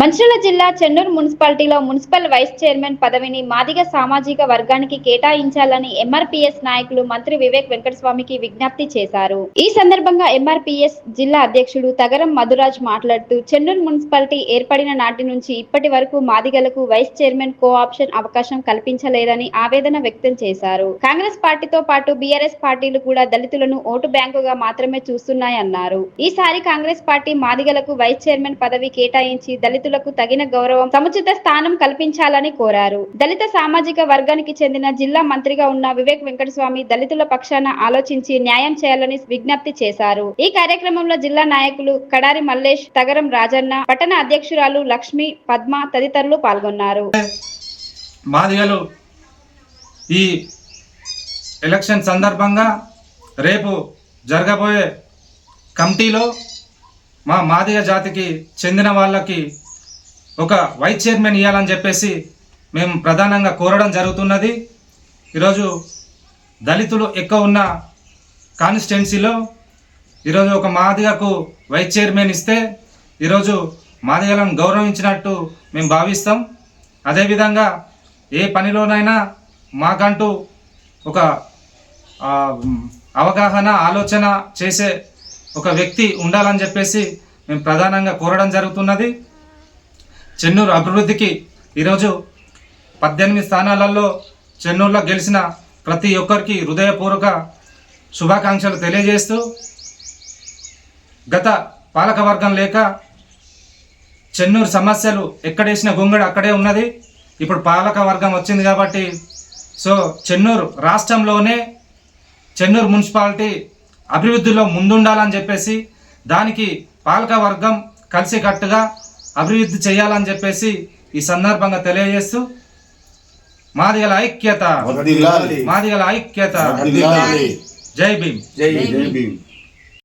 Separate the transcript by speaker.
Speaker 1: మంచిర్యాల జిల్లా చెన్నూరు మున్సిపాలిటీలో municipal vice chairman పదవిని మాదిగ సామాజిక వర్గానికి కేటాయించాలని ఎంఆర్పీఎస్ నాయకులు మంత్రి వివేక్ వెంకటస్వామికి విజ్ఞప్తి చేశారు. ఈ సందర్భంగా ఎంఆర్పీఎస్ జిల్లా అధ్యక్షుడు తగరం మధురాజ్ మాట్లాడుతూ చెన్నూరు మున్సిపాలిటీ ఏర్పడిన నాటి నుంచి ఇప్పటి వరకు మాదిగలకు వైస్ చైర్మన్ కో ఆప్షన్ అవకాశం కల్పించలేదని ఆవేదన వ్యక్తం చేశారు. కాంగ్రెస్ పార్టీతో పాటు బీఆర్ఎస్ పార్టీలు కూడా దళితులను ఓటు బ్యాంకుగా మాత్రమే చూస్తున్నాయన్నారు. ఈసారి కాంగ్రెస్ పార్టీ మాదిగలకు వైస్ చైర్మన్ పదవి కేటాయించి దళితులకు తగిన గౌరవం సముచిత స్థానం కల్పించాలని కోరారు. దళిత సామాజిక వర్గానికి చెందిన జిల్లా మంత్రిగా ఉన్న వివేక్ వెంకటస్వామి దళితుల పక్షాన ఆలోచించి న్యాయం చేయాలని విజ్ఞప్తి చేశారు. ఈ కార్యక్రమంలో జిల్లా నాయకులు కడారి మల్లేష్ తగరం రాజన్న పట్టణ అధ్యక్షురాలు లక్ష్మి పద్మ తదితరులు పాల్గొన్నారు.
Speaker 2: మాదిగలు ఈ ఎలక్షన్ సందర్భంగా రేపు జరగబోయే కమిటీలో మా మాదిగ జాతికి చెందిన వాళ్ళకి ఒక వైస్ చైర్మన్ ఇవ్వాలని చెప్పేసి మేము ప్రధానంగా కోరడం జరుగుతున్నది. ఈరోజు దళితులు ఎక్కువ ఉన్న కాన్స్టిట్యున్సీలో ఈరోజు ఒక మాదిగకు వైస్ చైర్మన్ ఇస్తే ఈరోజు మాదిగలను గౌరవించినట్టు మేము భావిస్తాం. అదేవిధంగా ఏ పనిలోనైనా మాకంటూ ఒక అవగాహన ఆలోచన చేసే ఒక వ్యక్తి ఉండాలని చెప్పేసి మేము ప్రధానంగా కోరడం జరుగుతున్నది. చెన్నూరు అభివృద్ధికి ఈరోజు పద్దెనిమిది స్థానాలలో చెన్నూరులో గెలిచిన ప్రతి ఒక్కరికి హృదయపూర్వక శుభాకాంక్షలు తెలియజేస్తూ గత పాలకవర్గం లేక చెన్నూరు సమస్యలు ఎక్కడేసిన గుంగడు అక్కడే ఉన్నది. ఇప్పుడు పాలకవర్గం వచ్చింది కాబట్టి సో చెన్నూరు రాష్ట్రంలోనే చెన్నూరు మున్సిపాలిటీ అభివృద్ధిలో ముందుండాలని చెప్పేసి దానికి పాలకవర్గం కలిసికట్టుగా అభివృద్ధి చేయాలని చెప్పేసి ఈ సందర్భంగా తెలియజేస్తూ మాదిగల ఐక్యత.
Speaker 3: వర్ధిల్లాలి
Speaker 2: మాదిగల ఐక్యత. జై భీమ్.
Speaker 3: జై భీమ్.